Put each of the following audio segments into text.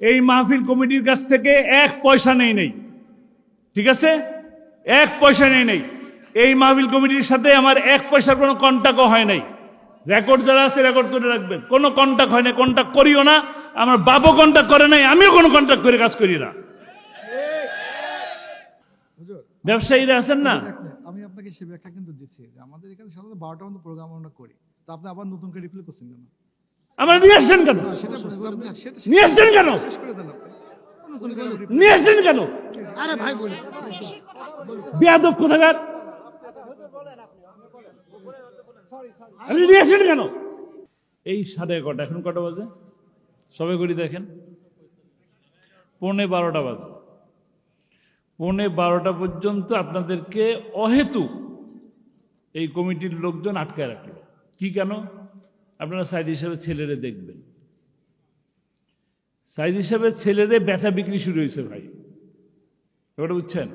এই মাহফিল কমিটির কাছ থেকে এক পয়সা নেই নেই। ঠিক আছে? এক পয়সা নেই নেই। এই মাহফিল কমিটির সাথে আমার এক পয়সার কোনো কন্ট্যাক্টও হয় নাই। রেকর্ড যারা আছে রেকর্ড করে রাখবেন। কোনো কন্ট্যাক্ট হয় না কন্ট্যাক্ট করিও না। আমার বাবু কন্ট্যাক্ট করে নাই আমিও কোনো কন্ট্যাক্ট করে কাজ করি না। ব্যবসায়ীরা আছেন না? আমি আপনাকে সে ব্যাখ্যা কিন্তু দিচ্ছি আমাদের এখানে সাধারণত বারোটা মতো প্রোগ্রাম আমরা করি। তো আপনি আবার নতুন করে রিপ্লে করছেন কেন? আমার নিয়ে আসছেন কেন? নিয়ে আসছেন কেন? নিয়ে আসছেন কেন? আরে ভাই বলি বেয়াদব কোথাকার? আপনি নিয়ে আসেন কেন? এই সাড়ে কটা এখন কটা বাজে? সবে করি দেখেন। পৌনে বারোটা বাজে। পৌনে বারোটা পর্যন্ত আপনাদেরকে অহেতু এই কমিটির লোকজন আটকায় রাখল। কি কেন? আপনারা সাইড হিসাবে ছেলেরে দেখবেন। সাইজ হিসাবে ছেলেরে বেচা বিক্রি শুরু হয়েছে ভাই। এবারে বুঝছেন?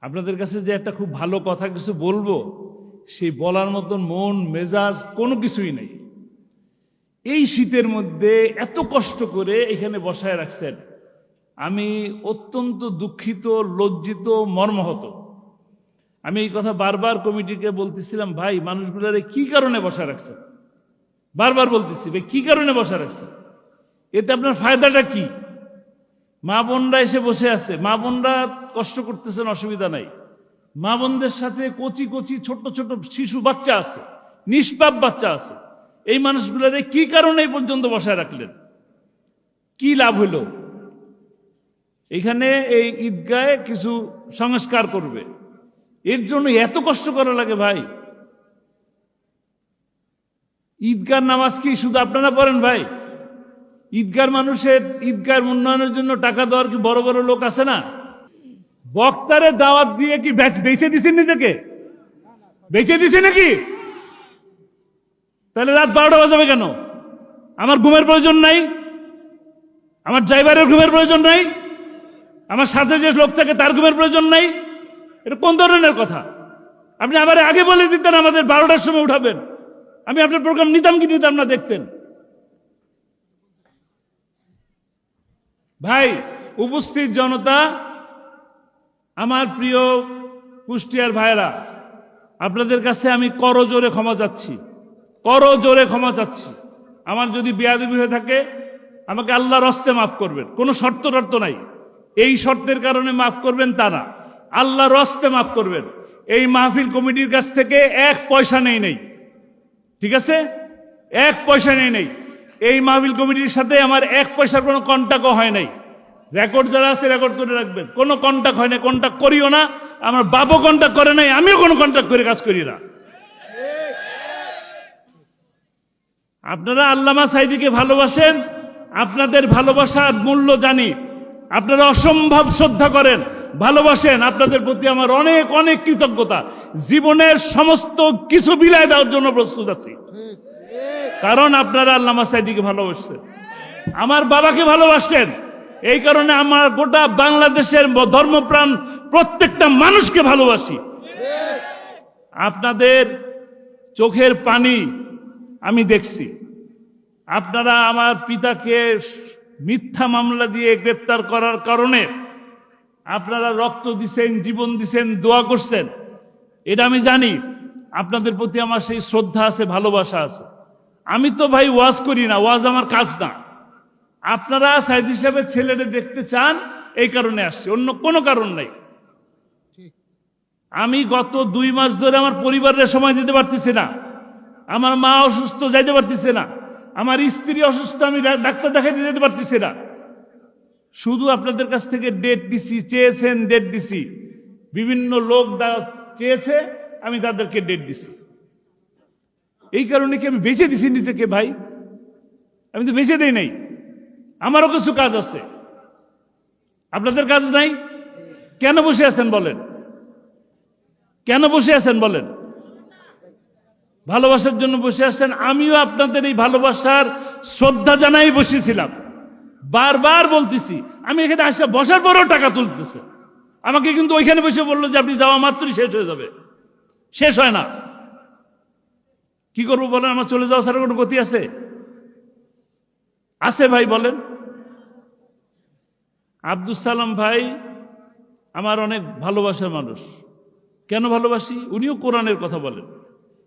আপনাদের কাছে যে একটা খুব ভালো কথা কিছু বলব, সেই বলার মতন মন, মেজাজ কোনো কিছুই নেই। এই শীতের মধ্যে এত কষ্ট করে এখানে বসায় রাখছেন। আমি অত্যন্ত দুঃখিত, লজ্জিত, মর্মহত। আমি এই কথা বারবার কমিটিকে বলতেছিলাম, ভাই, মানুষগুলারে কি কারণে বসায় রাখছেন? বারবার বলতেছি, ভাই, কি কারণে বসা রাখছেন? এতে আপনার ফায়দাটা কি? মা বোনরা এসে বসে আছে। মা বোনরা কষ্ট করতেছেন, অসুবিধা নাই। মা বোনদের সাথে কচি কচি ছোট ছোট শিশু বাচ্চা আছে, নিষ্পাপ বাচ্চা আছে। এই মানুষগুলোরে কি কারণে এই পর্যন্ত বসায় রাখলেন? কি লাভ হইল? এখানে এই ঈদগায় কিছু সংস্কার করবে। এর জন্য এত কষ্ট করা লাগে ভাই। ঈদগার নামাজ কি শুধু আপনারা পড়েন ভাই? ঈদগার মানুষের, ঈদগার উন্নয়নের জন্য টাকা দেওয়ার কি বড় বড় লোক আছে না? বক্তারে দাওয়াত দিয়ে কি বেঁচে দিছেন নিজেকে? বেঁচে দিছে নাকি? তাহলে রাত বারোটা বাজাবে কেন? আমার ঘুমের প্রয়োজন নাই? আমার ড্রাইভারের ঘুমের প্রয়োজন নাই? আমার সাথে যে লোক থাকে তার ঘুমের প্রয়োজন নাই? এটা কোন ধরনের কথা? আপনি আবার আগে বলে দিতেন আমাদের বারোটার সময় উঠাবেন। আমি আপনার প্রোগ্রাম নিতাম কি নিতাম না দেখতেন। ভাই, উপস্থিত জনতা, আমার প্রিয় কুষ্টিয়ার ভাইরা আপনাদের কাছে আমি করজোরে ক্ষমা চাচ্ছি। করজোরে ক্ষমা চাচ্ছি। আমার যদি বেয়াদবি হয়ে থাকে, আমাকে আল্লাহর হস্তে মাফ করবেন। কোনো শর্ত টর্ত নাই। এই শর্তের কারণে মাফ করবেন তা না। আল্লাহর হস্তে মাফ করবেন। এই মাহফিল কমিটির কাছ থেকে এক পয়সা নেই নেই। ঠিক আছে? এক পয়সা নেই নেই। এই মাহবিল কমিটির সাথে আমার এক পয়সার কোনো কন্ট্যাক্টও হয় নাই। রেকর্ড যারা আছে রেকর্ড করে রাখবেন। কোনো কন্ট্যাক্ট হয় না কন্ট্যাক্ট করিও না। আমার বাবু কন্ট্যাক্ট করে নাই, আমিও কোনো কন্ট্যাক্ট করে কাজ করি না। আপনারা আল্লামা সাইদিকে ভালোবাসেন, আপনাদের ভালোবাসার মূল্য জানি। আপনারা অসম্ভব শ্রদ্ধা করেন। ভালোবাসেন, আপনাদের প্রতি আমার অনেক অনেক কৃতজ্ঞতা। জীবনের সমস্ত কিছু বিলায় দেওয়ার জন্য প্রস্তুত আছি। কারণ আপনারা আল্লামা সাইদিকে ভালোবাসছেন। আমার বাবাকে ভালোবাসছেন। এই কারণে আমার গোটা বাংলাদেশের ধর্মপ্রাণ প্রত্যেকটা মানুষকে ভালোবাসি। আপনাদের চোখের পানি আমি দেখছি। আপনারা আমার পিতাকে মিথ্যা মামলা দিয়ে গ্রেপ্তার করার কারণে আপনারা রক্ত দিছেন জীবন দিছেন দোয়া করছেন। এটা আমি জানি। আপনাদের প্রতি আমার সেই শ্রদ্ধা আছে ভালোবাসা আছে। আমি তো ভাই ওয়াজ করি না ওয়াজ আমার কাজ না। আপনারা সাইদ হিসাবে ছেলেদের দেখতে চান এই কারণে আসছে। অন্য কোনো কারণ নাই। আমি গত দুই মাস ধরে আমার পরিবারের সময় দিতে পারতেছি না। আমার মা অসুস্থ যাইতে পারতেছে না। আমার স্ত্রী অসুস্থ আমি ডাক্তার দেখাইতে যেতে পারতেছি না। শুধু আপনাদের কাছ থেকে ডেট দিছি, চেয়েছেন ডেট দিছি। বিভিন্ন লোক চেয়েছে, আমি তাদেরকে ডেট দিছি। এই কারণে কি আমি বেঁচে দিছি নিজেকে ভাই? আমি তো বেঁচে দেই নাই। আমারও কিছু কাজ আছে। আপনাদের কাজ নাই? কেন বসে আছেন বলেন? কেন বসে আছেন বলেন? ভালোবাসার জন্য বসে আসছেন আমিও আপনাদের এই ভালোবাসার শ্রদ্ধা জানাই বসেছিলাম। বারবার বলতেছি, আমি এখানে আসা বসার পরেও টাকা তুলতেছে। আমাকে কিন্তু ওইখানে বসে বলল যে, আপনি যাওয়া মাত্রই শেষ হয়ে যাবে। শেষ হয় না। কি করব বলেন, আমার চলে যাওয়া ছাড়া কোনো গতি আছে? আছে ভাই, বলেন। আব্দুল সালাম ভাই আমার অনেক ভালোবাসার মানুষ। কেন ভালোবাসি? উনিও কোরআনের কথা বলেন।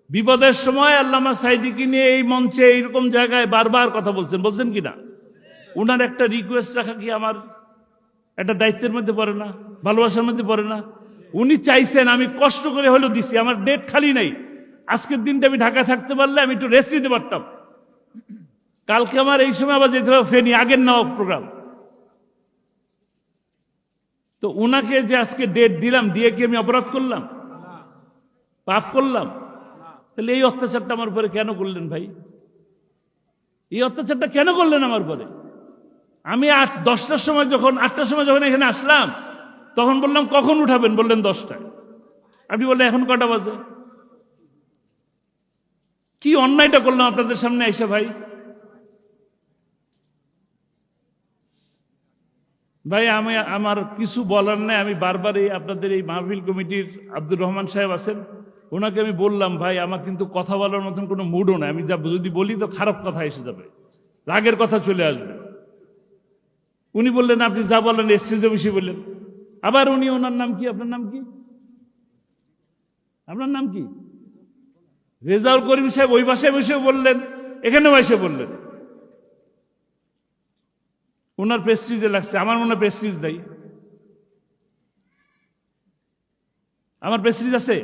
বিপদের সময় আল্লামা সাইদিকে নিয়ে এই মঞ্চে এইরকম জায়গায় বারবার কথা বলছেন। বলছেন কি না? ওনার একটা রিকোয়েস্ট রাখা কি আমার? একটা দায়িত্বের মধ্যে পড়ে না, ভালোবাসার মধ্যে পড়ে না। উনি চাইছেন আমি কষ্ট করে হলেও দিছি, আমার ডেট খালি নাই। আজকের দিনটা আমি ঢাকা থাকতে পারলে আমি একটু রেস্ট নিতে পারতাম। কালকে আমার এই সময় আবার যেতে হবে ফেনি আগের নেওয়া প্রোগ্রাম তো ওনাকে যে আজকে ডেট দিলাম, দিয়ে কি আমি অপরাধ করলাম? পাপ করলাম? তাহলে এই অত্যাচারটা আমার উপরে কেন করলেন ভাই? এই অত্যাচারটা কেন করলেন আমার উপরে? আমি আট দশটার সময় যখন আটটার সময় যখন এখানে আসলাম, তখন বললাম, কখন উঠাবেন? বললেন দশটায়। আপনি বললেন, এখন কটা বাজে? কি অন্যায়টা করলাম আপনাদের সামনে এসে ভাই? ভাই, আমি আমার কিছু বলার নেই। আমি বারবার এই আপনাদের এই মাহফিল কমিটির আব্দুর রহমান সাহেব আছেন। ওনাকে আমি বললাম, ভাই, আমার কিন্তু কথা বলার মতন কোনো মুডও নাই। আমি যা যদি বলি তো খারাপ কথা এসে যাবে। রাগের কথা চলে আসবে। উনি বললেন, আপনি যা বলেন স্টেজে বসে বললেন। আবার উনি ওনার নাম কি? আপনার নাম কি? আপনার নাম কি? রেজাউল করিম সাহেব ওই বাসায় বসে বললেন, এখানেও এসে বললেন। ওনার প্রেস্টিজে লাগছে, আমার মনে হয় প্রেস্টিজ নাই। আমার প্রেস্টিজ আছে?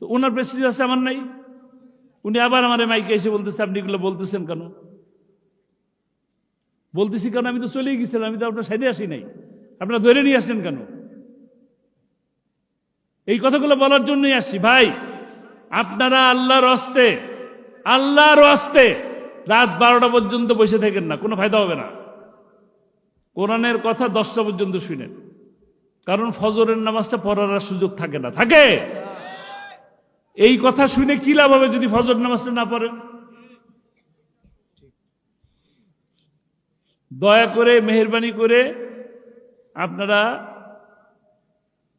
তো ওনার প্রেস্টিজ আছে, আমার নাই। উনি আবার আমার মাইকে এসে বলতেছে, আপনি এগুলো বলতেছেন কেন? বলতেছি কেন আমি তো চলেই গেছিলাম, আমি তো আপনার সাইডে আসি নাই। আপনারা ধরে নিয়ে আসলেন কেন? এই কথাগুলো বলার জন্যই আসছি। ভাই, আপনারা আল্লাহর অস্তে আল্লাহর অস্তে রাত বারোটা পর্যন্ত বসে থাকেন না, কোনো ফায়দা হবে না। কোরআনের কথা দশটা পর্যন্ত শুনেন। কারণ ফজরের নামাজটা পড়ার সুযোগ থাকে না। থাকে? এই কথা শুনে কি লাভ হবে যদি ফজর নামাজটা না পড়েন? দয়া করে মেহরবানি করে আপনারা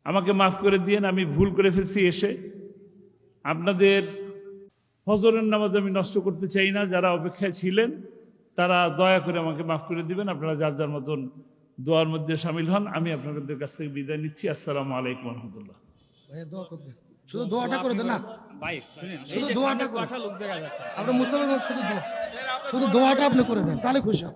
আমাকে মাফ করে দিয়েন আমি ভুল করে ফেলছি এসে। আপনাদের ফজরের নামাজ আমি নষ্ট করতে চাই না যারা অপেক্ষায় ছিলেন তারা দয়া করে আমাকে মাফ করে দিবেন। আপনারা যার যার মতন দোয়ার মধ্যে সামিল হন আমি আপনাদের কাছ থেকে বিদায় নিচ্ছি। আসসালামু আলাইকুম রহমতুল্লাহ। শুধু দোয়াটা করে দেন না। শুধু দোয়াটা সামনে করে। কটা লোক দেখা যাচ্ছে। আপনার মুস্তাফা শুধু দোয়া। শুধু দোয়াটা আপনি করে দেন তাহলে খুশি হব।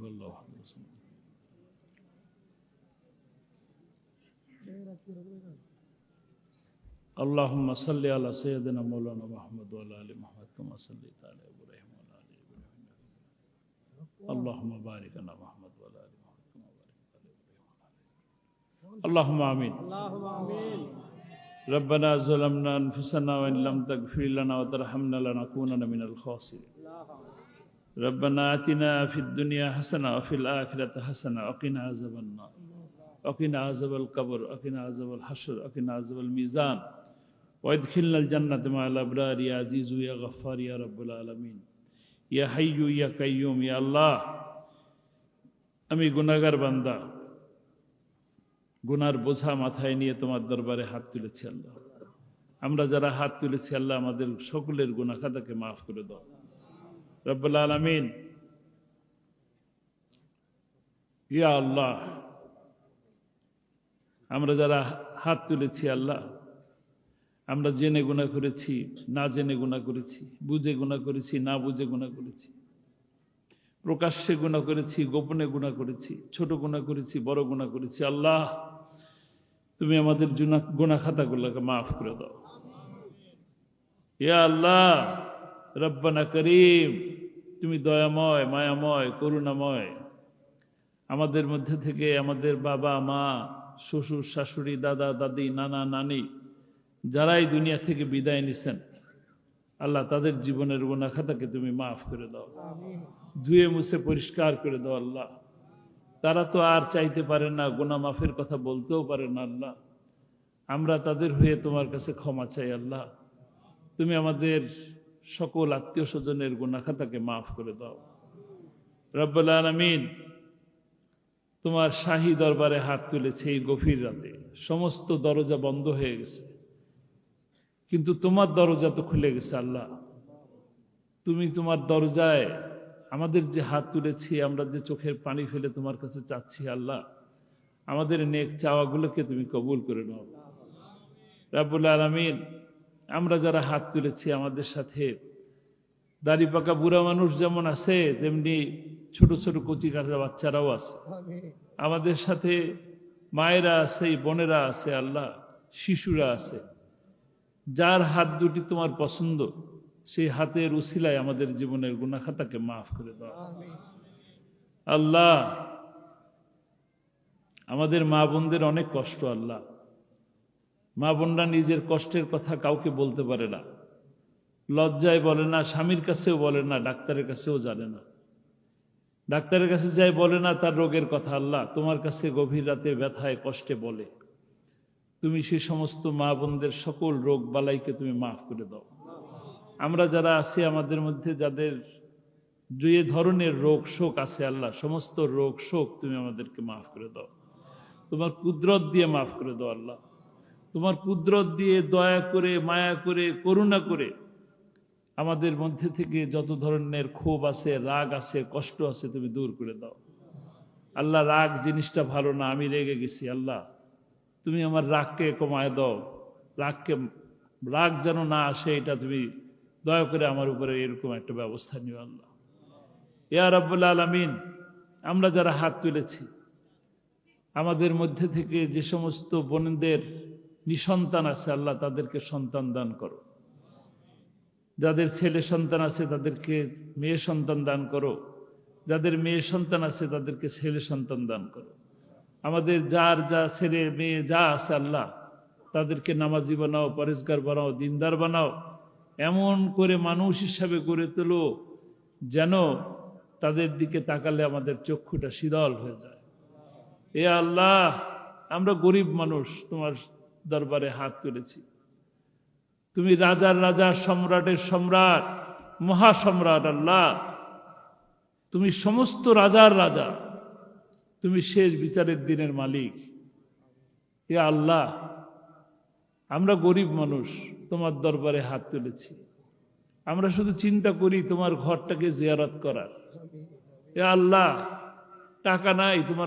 هو الله احد الصمد اللهم صل على سيدنا مولانا محمد وعلى آل محمد كما صليت على إبراهيم وعلى آل إبراهيم. اللهم بارك على محمد وعلى آل محمد كما باركت على إبراهيم اللهم آمين. اللهم آمين. ربنا ظلمنا أنفسنا وإن لم تغفر لنا وترحمنا لنكونن من الخاسرين. ربنا آتنا في الدنيا حسنة وفي الآخرة حسنة وقنا عذاب النار وقنا عذاب القبر وقنا عذاب الحشر وقنا عذاب الميزان وادخلنا الجنة مع الأبرار يا عزيز يا غفار يا رب العالمين يا حي يا قيوم يا الله আমি গুনাহগার বান্দা গুনার বোঝা মাথায় নিয়ে তোমার দরবারে হাত তুলেছি আল্লাহ আমরা যারা হাত তুলেছি আল্লাহ আমাদের সকলের গুনাহ খাতাকে মাফ করে দাও রব্বুল আলমিন ইয়া আল্লাহ আমরা যারা হাত তুলেছি আল্লাহ আমরা জেনে গুণা করেছি না জেনে গুণা করেছি বুঝে গুণা করেছি না বুঝে গুণা করেছি প্রকাশ্যে গুণা করেছি গোপনে গুণা করেছি ছোট গুণা করেছি বড় গুণা করেছি আল্লাহ তুমি আমাদের জুনা গুণা খাতাগুলোকে মাফ করে দাও। ইয়া আল্লাহ রব্বানা করিম। তুমি দয়াময় মায়াময় করুণাময়। আমাদের মধ্যে থেকে আমাদের বাবা মা শ্বশুর শাশুড়ি দাদা দাদি নানা নানি যারাই দুনিয়া থেকে বিদায় নিছেন আল্লাহ তাদের জীবনের গুণাখাতাকে তুমি মাফ করে দাও। ধুয়ে মুছে পরিষ্কার করে দাও আল্লাহ। তারা তো আর চাইতে পারে না গোনা মাফের কথা বলতেও পারে না আল্লাহ। আমরা তাদের হয়ে তোমার কাছে ক্ষমা চাই আল্লাহ। তুমি আমাদের সকল আত্মীয় স্বজনের গুণাখাতাকে মাফ করে দাও। রব্বুল আলমিন তোমার শাহী দরবারে হাত তুলেছে এই গভীর রাতে। সমস্ত দরজা বন্ধ হয়ে গেছে। কিন্তু তোমার দরজা তো খুলে গেছে আল্লাহ। তুমি তোমার দরজায় আমাদের যে হাত তুলেছি, আমরা যে চোখের পানি ফেলে তোমার কাছে চাচ্ছি আল্লাহ, আমাদের নেক চাওয়াগুলোকে তুমি কবুল করে নাও। রাবুল আলমিন আমরা যারা হাত তুলেছি আমাদের সাথে দাড়ি পাকা বুড়া মানুষ যেমন আছে তেমনি ছোট ছোট কচি কাঁচা বাচ্চারাও আছে। আমাদের সাথে মায়েরা আছে বোনেরা আছে আল্লাহ শিশুরা আছে। যার হাত দুটি তোমার পছন্দ সেই হাতের উসিলায় আমাদের জীবনের গুণাখাতাকে মাফ করে দাও। আল্লাহ আমাদের মা বোনদের অনেক কষ্ট আল্লাহ। মা বোনরা নিজের কষ্টের কথা কাউকে বলতে পারে না। লজ্জায় বলে না, স্বামীর কাছেও বলে না, ডাক্তারের কাছেও জানে না। ডাক্তারের কাছে যাই বলে না, তার রোগের কথা আল্লাহ তোমার কাছে গভীর রাতে ব্যথায় কষ্টে বলে। তুমি সে সমস্ত মা বোনদের সকল রোগ বালাইকে তুমি মাফ করে দাও। আমরা যারা আছি আমাদের মধ্যে, যাদের যে ধরনের রোগ শোক আছে আল্লাহ, সমস্ত রোগ শোক তুমি আমাদেরকে মাফ করে দাও। তোমার কুদরত দিয়ে মাফ করে দাও আল্লাহ। তোমার কুদরত দিয়ে দয়া করে, মায়া করে, করুণা করে আমাদের মধ্যে থেকে যত ধরনের ক্ষোভ আছে, রাগ আছে, কষ্ট আছে, তুমি দূর করে দাও। আল্লাহ, রাগ জিনিসটা ভালো না, আমি রেগে গেছি, আল্লাহ। তুমি আমার রাগকে কমায় দাও। রাগকে, রাগ যেন না আসে, এটা তুমি দয়া করে আমার উপরে এরকম একটা ব্যবস্থা নিও, আল্লাহ। ইয়া রাব্বুল আলামিন, আমরা যারা হাত তুলেছি, আমাদের মধ্যে থেকে যে সমস্ত বোনদের নিসন্তান আছে, আল্লাহ তাদেরকে সন্তান দান করো। যাদের ছেলে সন্তান আছে, তাদেরকে মেয়ে সন্তান দান করো। যাদের মেয়ে সন্তান আছে, তাদেরকে ছেলে সন্তান দান করো। আমাদের যার যা ছেলে, মেয়ে যা আছে, আল্লাহ, তাদেরকে নামাজি বানাও পরিষ্কার বানাও, দিনদার বানাও। এমন করে মানুষ হিসাবে গড়ে তোলো, যেন তাদের দিকে তাকালে আমাদের চক্ষুটা শীতল হয়ে যায়। এ আল্লাহ, আমরা গরিব মানুষ, তোমার দরবারে হাত তুলেছি। তুমি রাজার রাজা, সম্রাটের সম্রাট, মহাসম্রাট আল্লাহ। তুমি সমস্ত রাজার রাজা। তুমি শেষ বিচারের দিনের মালিক। এ আল্লাহ, আমরা গরিব মানুষ, তোমার দরবারে হাত তুলেছি। আমরা শুধু চিন্তা করি তোমার ঘরটাকে জিয়ারত করার। এ আল্লাহ, টাকা নাই, তোমার